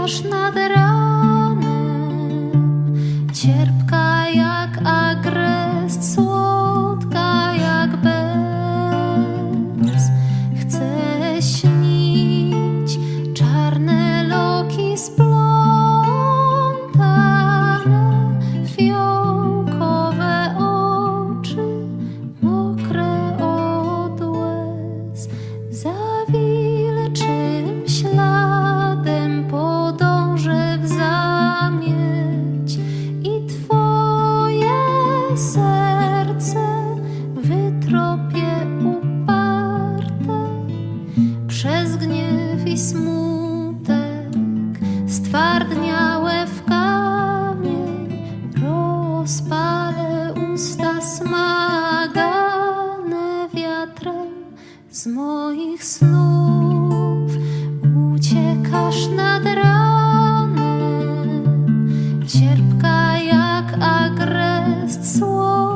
Uciekasz nad ranem, cierpka jak agrest, i smutek stwardniałe w kamień rozpalę usta smagane wiatrem z moich snów. Uciekasz nad ranem cierpka jak agrest słowa